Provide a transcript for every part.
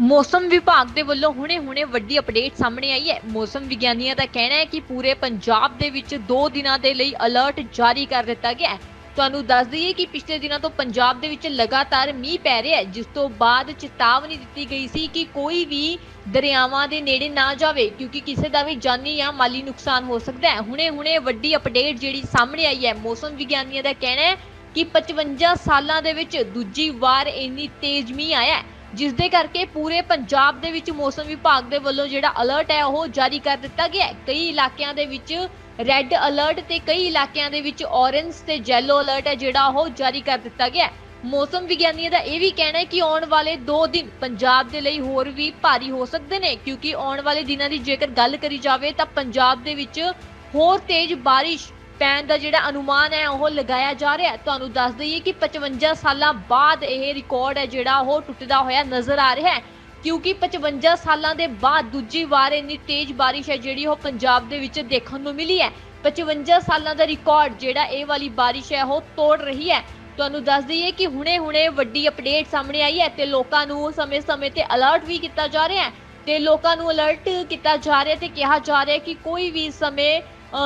ਮੌਸਮ ਵਿਭਾਗ ਦੇ ਵੱਲੋਂ ਹੁਣੇ-ਹੁਣੇ ਵੱਡੀ ਅਪਡੇਟ ਸਾਹਮਣੇ ਆਈ ਹੈ। ਮੌਸਮ ਵਿਗਿਆਨੀਆਂ ਦਾ ਕਹਿਣਾ ਹੈ ਕਿ ਪੂਰੇ ਪੰਜਾਬ ਦੇ ਵਿੱਚ 2 ਦਿਨਾਂ ਦੇ ਲਈ ਅਲਰਟ ਜਾਰੀ ਕਰ ਦਿੱਤਾ ਗਿਆ ਹੈ। ਤੁਹਾਨੂੰ ਦੱਸ ਦਈਏ ਕਿ ਪਿਛਲੇ ਦਿਨਾਂ ਤੋਂ ਪੰਜਾਬ ਦੇ ਵਿੱਚ ਲਗਾਤਾਰ ਮੀਂਹ ਪੈ ਰਿਹਾ ਹੈ, ਜਿਸ ਤੋਂ ਬਾਅਦ ਚੇਤਾਵਨੀ ਦਿੱਤੀ ਗਈ ਸੀ ਕਿ ਕੋਈ ਵੀ ਦਰਿਆਵਾਂ ਦੇ ਨੇੜੇ ਨਾ ਜਾਵੇ, ਕਿਉਂਕਿ ਕਿਸੇ ਦਾ ਵੀ ਜਾਨੀ ਜਾਂ ਮਾਲੀ ਨੁਕਸਾਨ ਹੋ ਸਕਦਾ ਹੈ। ਹੁਣੇ-ਹੁਣੇ ਵੱਡੀ ਅਪਡੇਟ ਜਿਹੜੀ ਸਾਹਮਣੇ ਆਈ ਹੈ। ਮੌਸਮ ਵਿਗਿਆਨੀਆਂ ਦਾ ਕਹਿਣਾ ਹੈ ਕਿ 55 ਸਾਲਾਂ ਦੇ ਵਿੱਚ ਦੂਜੀ ਵਾਰ ਇੰਨੀ ਤੇਜ਼ ਮੀਂਹ ਆਇਆ ਹੈ। ਜਿਸ ਦੇ ਕਰਕੇ ਪੂਰੇ ਪੰਜਾਬ ਦੇ ਵਿੱਚ ਮੌਸਮ ਵਿਭਾਗ ਦੇ ਵੱਲੋਂ ਜਿਹੜਾ ਅਲਰਟ ਹੈ ਉਹ ਜਾਰੀ ਕਰ ਦਿੱਤਾ ਗਿਆ ਹੈ। ਕਈ ਇਲਾਕਿਆਂ ਦੇ ਵਿੱਚ ਰੈੱਡ ਅਲਰਟ ਤੇ ਕਈ ਇਲਾਕਿਆਂ ਦੇ ਵਿੱਚ ਔਰੇਂਜ ਤੇ ਯੈਲੋ ਅਲਰਟ ਹੈ ਜਿਹੜਾ ਉਹ ਜਾਰੀ ਕਰ ਦਿੱਤਾ ਗਿਆ ਹੈ। ਮੌਸਮ ਵਿਗਿਆਨੀਆਂ ਦਾ ਇਹ ਵੀ ਕਹਿਣਾ ਹੈ ਕਿ ਆਉਣ ਵਾਲੇ 2 ਦਿਨ ਪੰਜਾਬ ਦੇ ਲਈ ਹੋਰ ਵੀ ਭਾਰੀ ਹੋ ਸਕਦੇ ਨੇ, ਕਿਉਂਕਿ ਆਉਣ ਵਾਲੇ ਦਿਨਾਂ ਦੀ ਜੇਕਰ ਗੱਲ ਕਰੀ ਜਾਵੇ ਤਾਂ ਪੰਜਾਬ ਦੇ ਵਿੱਚ ਹੋਰ ਤੇਜ਼ ਬਾਰਿਸ਼ ਪੈਣ ਦਾ ਜਿਹੜਾ ਅਨੁਮਾਨ ਹੈ, ਉਹ ਲਗਾਇਆ ਜਾ ਰਿਹਾ ਤੁਹਾਨੂੰ ਦੱਸ ਦਈਏ ਕਿ 55 ਸਾਲਾਂ ਬਾਅਦ ਇਹ ਰਿਕਾਰਡ ਹੈ, ਜਿਹੜਾ ਉਹ ਟੁੱਟਦਾ ਹੋਇਆ ਨਜ਼ਰ ਆ ਰਿਹਾ ਹੈ। ਕਿਉਂਕਿ 55 ਸਾਲਾਂ ਦੇ ਬਾਅਦ ਦੂਜੀ ਵਾਰ ਇੰਨੀ ਤੇਜ਼ ਬਾਰਿਸ਼ ਹੈ, ਜਿਹੜੀ ਉਹ ਪੰਜਾਬ ਦੇ ਵਿੱਚ ਦੇਖਣ ਨੂੰ ਮਿਲੀ ਹੈ। 55 ਸਾਲਾਂ ਦਾ ਰਿਕਾਰਡ ਜਿਹੜਾ ਇਹ ਵਾਲੀ ਬਾਰਿਸ਼ ਹੈ, ਉਹ ਤੋੜ ਰਹੀ ਹੈ। ਤੁਹਾਨੂੰ ਦੱਸ ਦਈਏ ਕਿ ਹੁਣੇ-ਹੁਣੇ ਵੱਡੀ ਅਪਡੇਟ ਸਾਹਮਣੇ ਆਈ ਹੈ ਤੇ ਲੋਕਾਂ ਨੂੰ ਸਮੇਂ-ਸਮੇਂ ਤੇ ਅਲਰਟ ਵੀ ਕੀਤਾ ਜਾ ਰਿਹਾ ਹੈ। ਤੇ ਲੋਕਾਂ ਨੂੰ ਅਲਰਟ ਕੀਤਾ ਜਾ ਰਿਹਾ ਤੇ ਕਿਹਾ ਜਾ ਰਿਹਾ ਕਿ ਕੋਈ ਵੀ ਸਮੇਂ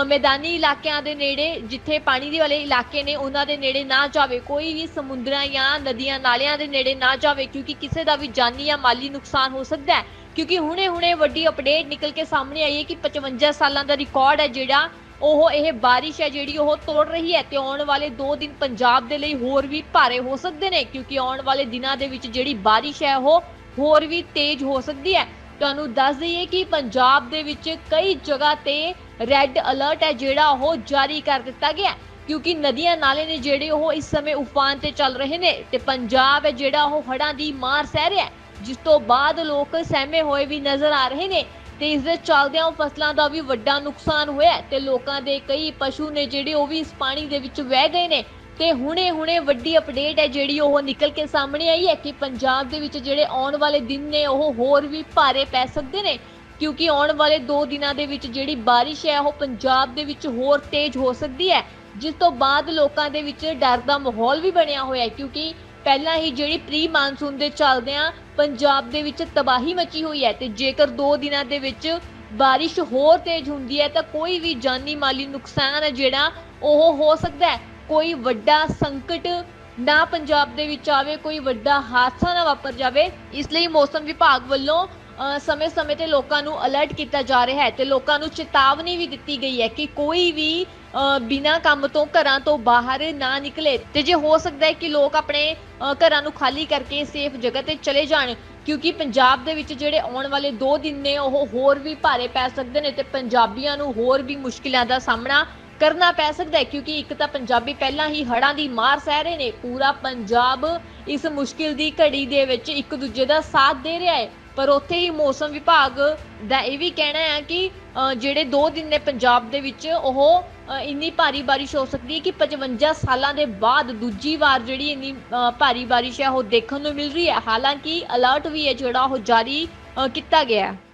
ਮੈਦਾਨੀ ਇਲਾਕਿਆਂ ਦੇ ਨੇੜੇ, ਜਿੱਥੇ ਪਾਣੀ ਦੇ ਵਾਲੇ ਇਲਾਕੇ ਨੇ, ਉਹਨਾਂ ਦੇ ਨੇੜੇ ਨਾ ਜਾਵੇ, ਕੋਈ ਵੀ ਸਮੁੰਦਰਾਂ ਜਾਂ ਨਦੀਆਂ ਨਾਲਿਆਂ ਦੇ ਨੇੜੇ ਨਾ ਜਾਵੇ, ਕਿਉਂਕਿ ਕਿਸੇ ਦਾ ਵੀ ਜਾਨੀ ਜਾਂ ਮਾਲੀ ਨੁਕਸਾਨ ਹੋ ਸਕਦਾ ਹੈ। ਕਿਉਂਕਿ ਹੁਣੇ-ਹੁਣੇ ਵੱਡੀ ਅਪਡੇਟ ਨਿਕਲ ਕੇ ਸਾਹਮਣੇ ਆਈ ਹੈ ਕਿ 55 ਸਾਲਾਂ ਦਾ ਰਿਕਾਰਡ ਹੈ ਜਿਹੜਾ, ਉਹ ਇਹ ਬਾਰਿਸ਼ ਹੈ ਜਿਹੜੀ ਉਹ ਤੋੜ ਰਹੀ ਹੈ ਤੇ ਆਉਣ ਵਾਲੇ 2 ਦਿਨ ਪੰਜਾਬ ਦੇ ਲਈ ਹੋਰ ਵੀ ਭਾਰੇ ਹੋ ਸਕਦੇ ਨੇ, ਕਿਉਂਕਿ ਆਉਣ ਵਾਲੇ ਦਿਨਾਂ ਦੇ ਵਿੱਚ ਜਿਹੜੀ ਬਾਰਿਸ਼ ਹੈ ਉਹ ਹੋਰ ਵੀ ਤੇਜ਼ ਹੋ ਸਕਦੀ ਹੈ। ਤੁਹਾਨੂੰ ਦੱਸ ਦਈਏ ਕਿ ਪੰਜਾਬ ਦੇ ਵਿੱਚ ਕਈ ਜਗ੍ਹਾ ਤੇ ਰੈੱਡ ਅਲਰਟ ਹੈ ਜਿਹੜਾ ਉਹ ਜਾਰੀ ਕਰ ਦਿੱਤਾ ਗਿਆ ਕਿਉਂਕਿ ਨਦੀਆਂ ਨਾਲੇ ਨੇ ਜਿਹੜੇ ਉਹ ਇਸ ਸਮੇਂ ਉਫਾਨ ਤੇ ਚੱਲ ਰਹੇ ਨੇ ਤੇ ਪੰਜਾਬ ਹੈ ਜਿਹੜਾ ਉਹ ਹੜ੍ਹਾਂ ਦੀ ਮਾਰ ਸਹਿ ਰਿਹਾ ਜਿਸ ਤੋਂ ਬਾਅਦ ਲੋਕ ਸਹਿਮੇ ਹੋਏ ਵੀ ਨਜ਼ਰ ਆ ਰਹੇ ਨੇ ਤੇ ਇਸ ਦੇ ਚੱਲਦਿਆਂ ਫਸਲਾਂ ਦਾ ਵੀ ਵੱਡਾ ਨੁਕਸਾਨ ਹੋਇਆ ਤੇ ਲੋਕਾਂ ਦੇ ਕਈ ਪਸ਼ੂ ਨੇ ਜਿਹੜੇ ਉਹ ਵੀ ਇਸ ਪਾਣੀ ਦੇ ਵਿੱਚ ਵਹਿ ਗਏ ਨੇ ਤੇ ਹੁਣੇ-ਹੁਣੇ ਵੱਡੀ ਅਪਡੇਟ ਹੈ ਜਿਹੜੀ ਉਹ ਨਿਕਲ ਕੇ ਸਾਹਮਣੇ ਆਈ ਹੈ ਕਿ ਪੰਜਾਬ ਦੇ ਵਿੱਚ ਜਿਹੜੇ ਆਉਣ ਵਾਲੇ ਦਿਨ ਨੇ, ਉਹ ਹੋਰ ਵੀ ਭਾਰੇ ਪੈ ਸਕਦੇ ਨੇ, ਕਿਉਂਕਿ ਆਉਣ ਵਾਲੇ 2 ਦਿਨਾਂ ਦੇ ਵਿੱਚ ਜਿਹੜੀ ਬਾਰਿਸ਼ ਹੈ, ਉਹ ਪੰਜਾਬ ਦੇ ਵਿੱਚ ਹੋਰ ਤੇਜ਼ ਹੋ ਸਕਦੀ ਹੈ, ਜਿਸ ਤੋਂ ਬਾਅਦ ਲੋਕਾਂ ਦੇ ਵਿੱਚ ਡਰ ਦਾ ਮਾਹੌਲ ਵੀ ਬਣਿਆ ਹੋਇਆ ਹੈ, ਕਿਉਂਕਿ ਪਹਿਲਾਂ ਹੀ ਜਿਹੜੀ ਪ੍ਰੀ ਮਾਨਸੂਨ ਦੇ ਚੱਲਦਿਆਂ ਪੰਜਾਬ ਦੇ ਵਿੱਚ ਤਬਾਹੀ ਮਚੀ ਹੋਈ ਹੈ ਤੇ ਜੇਕਰ 2 ਦਿਨਾਂ ਦੇ ਵਿੱਚ ਬਾਰਿਸ਼ ਹੋਰ ਤੇਜ਼ ਹੁੰਦੀ ਹੈ, ਤਾਂ ਕੋਈ ਵੀ ਜਾਨੀ ਮਾਲੀ ਨੁਕਸਾਨ ਹੈ ਜਿਹੜਾ ਉਹ ਹੋ ਸਕਦਾ ਹੈ। ਕੋਈ ਵੱਡਾ ਸੰਕਟ ਨਾ ਪੰਜਾਬ ਦੇ ਵਿੱਚ ਆਵੇ ਕੋਈ ਵੱਡਾ ਹਾਦਸਾ ਨਾ ਵਾਪਰ ਜਾਵੇ ਇਸ ਲਈ ਮੌਸਮ ਵਿਭਾਗ ਵੱਲੋਂ ਸਮੇਂ-ਸਮੇਂ ਤੇ ਲੋਕਾਂ ਨੂੰ ਅਲਰਟ ਕੀਤਾ ਜਾ ਰਿਹਾ ਹੈ ਤੇ ਲੋਕਾਂ ਨੂੰ ਚੇਤਾਵਨੀ ਵੀ ਦਿੱਤੀ ਗਈ ਹੈ ਕਿ ਕੋਈ ਵੀ ਅ, ਕੰਮ ਤੋਂ ਘਰਾਂ ਤੋਂ ਬਾਹਰ ਨਾ ਨਿਕਲੇ। ਤੇ ਜੇ ਹੋ ਸਕਦਾ ਹੈ ਕਿ ਲੋਕ ਆਪਣੇ ਘਰਾਂ ਨੂੰ ਖਾਲੀ ਕਰਕੇ ਸੇਫ ਜਗ੍ਹਾ ਤੇ ਚਲੇ ਜਾਣ ਕਿਉਂਕਿ ਪੰਜਾਬ ਦੇ ਵਿੱਚ ਜਿਹੜੇ ਆਉਣ ਵਾਲੇ 2 ਦਿਨ ਨੇ ਉਹ ਹੋਰ ਵੀ ਭਾਰੇ ਪੈ ਸਕਦੇ ਨੇ ਤੇ ਪੰਜਾਬੀਆਂ ਨੂੰ ਹੋਰ ਵੀ ਮੁਸ਼ਕਿਲਾਂ ਦਾ ਸਾਹਮਣਾ ਕਰਨਾ ਪੈ ਸਕਦਾ ਹੈ, ਕਿਉਂਕਿ ਇੱਕ ਤਾਂ ਪੰਜਾਬੀ ਪਹਿਲਾਂ ਹੀ ਹੜ੍ਹਾਂ ਦੀ ਮਾਰ ਸਹਿ ਰਹੇ ਨੇ। ਪੂਰਾ ਪੰਜਾਬ ਇਸ ਮੁਸ਼ਕਿਲ ਦੀ ਘੜੀ ਦੇ ਵਿੱਚ ਇੱਕ ਦੂਜੇ ਦਾ ਸਾਥ ਦੇ ਰਿਹਾ ਹੈ। ਪਰ ਉੱਥੇ ਹੀ ਮੌਸਮ ਵਿਭਾਗ ਦਾ ਇਹ ਵੀ ਕਹਿਣਾ ਹੈ ਕਿ ਜਿਹੜੇ 2 ਦਿਨ ਨੇ ਪੰਜਾਬ ਦੇ ਵਿੱਚ, ਉਹ ਇੰਨੀ ਭਾਰੀ ਬਾਰਿਸ਼ ਹੋ ਸਕਦੀ ਹੈ ਕਿ 55 ਸਾਲਾਂ ਦੇ ਬਾਅਦ ਦੂਜੀ ਵਾਰ ਜਿਹੜੀ ਇੰਨੀ ਭਾਰੀ ਬਾਰਿਸ਼ ਹੈ, ਉਹ ਦੇਖਣ ਨੂੰ ਮਿਲ ਰਹੀ ਹੈ। ਹਾਲਾਂਕਿ ਅਲਰਟ ਵੀ ਹੈ ਜਿਹੜਾ ਉਹ ਜਾਰੀ ਕੀਤਾ ਗਿਆ ਹੈ।